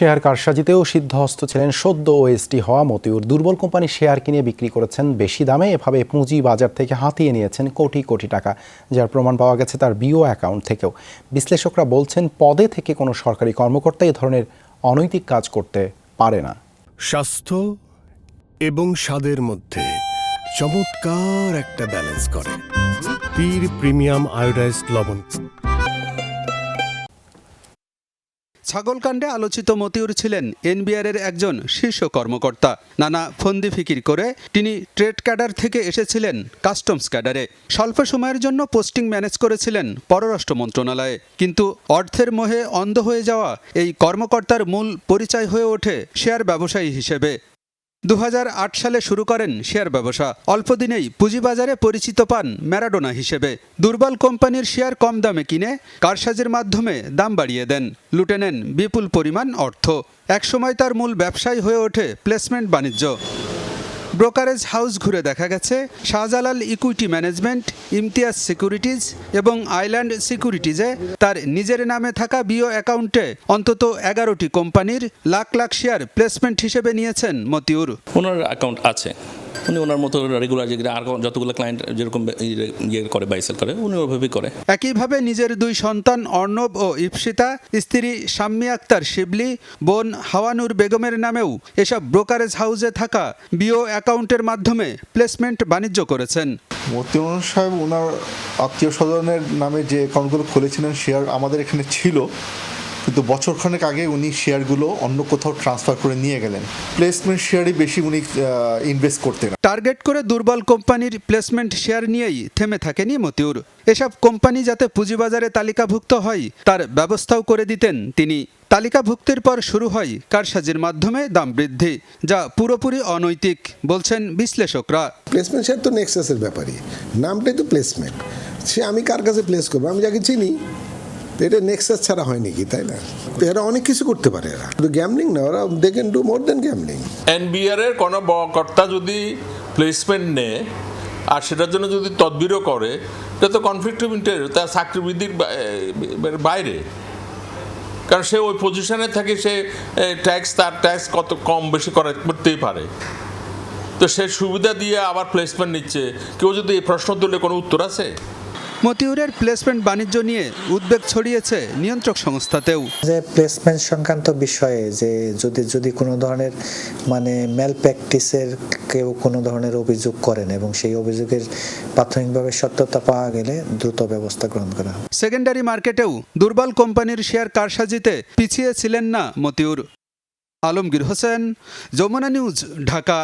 Share কারসাজিতেও সিদ্ধহস্ত ছিলেন সদ্য ওএসটি হওয়া মতিউর। দুর্বল কোম্পানি শেয়ার কিনে বিক্রি করেছেন বেশি দামে। এভাবে পুঁজি বাজার থেকে হাতিয়ে নিয়েছেন কোটি কোটি টাকা, যার প্রমাণ পাওয়া গেছে তার বিও অ্যাকাউন্ট থেকেও। বিশ্লেষকরা বলছেন, পদে থেকে কোনো সরকারি কর্মকর্তা এ ধরনের অনৈতিক কাজ করতে পারে না। স্বাস্থ্য এবং স্বাদের মধ্যে চমৎকার একটা ব্যালেন্স করে। পীর প্রিমিয়াম আয়োডাইজড লবণ। ছাগলকাণ্ডে আলোচিত মতিউর ছিলেন এনবিআরের একজন শীর্ষ কর্মকর্তা। নানা ফন্দি ফিকির করে তিনি ট্রেড ক্যাডার থেকে এসেছিলেন কাস্টমস ক্যাডারে। স্বল্প সময়ের জন্য পোস্টিং ম্যানেজ করেছিলেন পররাষ্ট্র মন্ত্রণালয়ে। কিন্তু অর্থের মোহে অন্ধ হয়ে যাওয়া এই কর্মকর্তার মূল পরিচয় হয়ে ওঠে শেয়ার ব্যবসায়ী হিসেবে। দু হাজার আট সালে শুরু করেন শেয়ার ব্যবসা। অল্প দিনেই পুঁজিবাজারে পরিচিত পান ম্যারাডোনা হিসেবে। দুর্বল কোম্পানির শেয়ার কম দামে কিনে কারসাজির মাধ্যমে দাম বাড়িয়ে দেন। লুটে নেন বিপুল পরিমাণ অর্থ। একসময় তার মূল ব্যবসায় হয়ে ওঠে প্লেসমেন্ট বাণিজ্য। ব্রোকারেজ হাউস ঘুরে দেখা গেছে Shahjalal equity management, Imtiaz securities এবং আইল্যান্ড সিকিউরিটিজে তার নিজের নামে থাকা বিও অ্যাকাউন্টে অন্তত এগারোটি কোম্পানির লাখ লাখ শেয়ার প্লেসমেন্ট হিসেবে নিয়েছেন মতিউর। ওনার অ্যাকাউন্ট আছে। উনি ওনার মতো রেগুলার যে আর যতগুলো ক্লায়েন্ট যেরকম ইয়ে করে বাই সেল করে উনি ওইভাবেই করে। একইভাবে নিজের দুই সন্তান অর্ণব ও ইপসিতা স্ত্রী শাম্মী আক্তার শিবলি বোন হাওয়ানুর বেগমের নামেও এসব ব্রোকারেজ হাউসে থাকা বিও অ্যাকাউন্টের মাধ্যমে প্লেসমেন্ট বাণিজ্য করেছেন। মতিউর সাহেব ওনার আত্মীয় স্বজনের নামে যে অ্যাকাউন্টগুলো খুলেছিলেন শেয়ার আমাদের এখানে ছিল। কিন্তু বছরখানেক আগে উনি শেয়ারগুলো অন্য কোথাও ট্রান্সফার করে নিয়ে গেলেন। প্লেসমেন্ট শেয়ারই বেশি উনি ইনভেস্ট করতেন। টার্গেট করে দুর্বল কোম্পানির প্লেসমেন্ট শেয়ার নিয়েই থেমে থাকেনি মতিউর। এসব কোম্পানি যাতে পুঁজিবাজারে তালিকাভুক্ত হয় তার ব্যবস্থাও করে দিতেন তিনি। তালিকাভুক্তির পর শুরু হয় কারসাজির মাধ্যমে দাম বৃদ্ধি যা পুরোপুরি অনৈতিক বলছেন বিশ্লেষকরা। প্লেসমেন্ট শেয়ার তো নেক্সাসের ব্যাপারই। নামটাই তো প্লেসমেন্ট সে আমি কার কাছে প্লেস করব? আমি যাকে চিনি। এটা নেক্সাস ছাড়া হয় নাকি তাই না? এরা অনেক কিছু করতে পারে এরা। শুধু গ্যামলিং না, ওরা they can do more than gambling NBR এর কোনো কর্তা যদি প্লেসমেন্ট নেয়, আর সেটার জন্য যদি তদবিরও করে, এটা তো কনফ্লিক্ট অফ ইন্টারেস্ট তার চাকরিবৃদ্ধির বাইরে। কারণ সে ওই পজিশনে থাকে, সে ট্যাক্স তার ট্যাক্স কত কম বেশি করে করতেই পারে। তো সে সুবিধা দিয়ে আবার প্লেসমেন্ট নিচ্ছে। কেউ যদি এই প্রশ্ন তুললে কোনো উত্তর আছে? মতিউরের প্লেসমেন্ট বাণিজ্য নিয়ে উদ্বেগ ছড়িয়েছে নিয়ন্ত্রক সংস্থাতেও। যে প্লেসমেন্ট সংক্রান্ত বিষয়ে যে যদি যদি কোনো ধরনের মানে ম্যাল প্র্যাকটিসের কেউ কোনো ধরনের অভিযোগ করেন এবং সেই অভিযোগের প্রাথমিকভাবে সত্যতা পাওয়া গেলে দ্রুত ব্যবস্থা গ্রহণ করা সেকেন্ডারি মার্কেটেও দুর্বল কোম্পানির শেয়ার কারসাজিতে পিছিয়ে ছিলেন না মতিউর। আলমগীর হোসেন যমুনা নিউজ ঢাকা।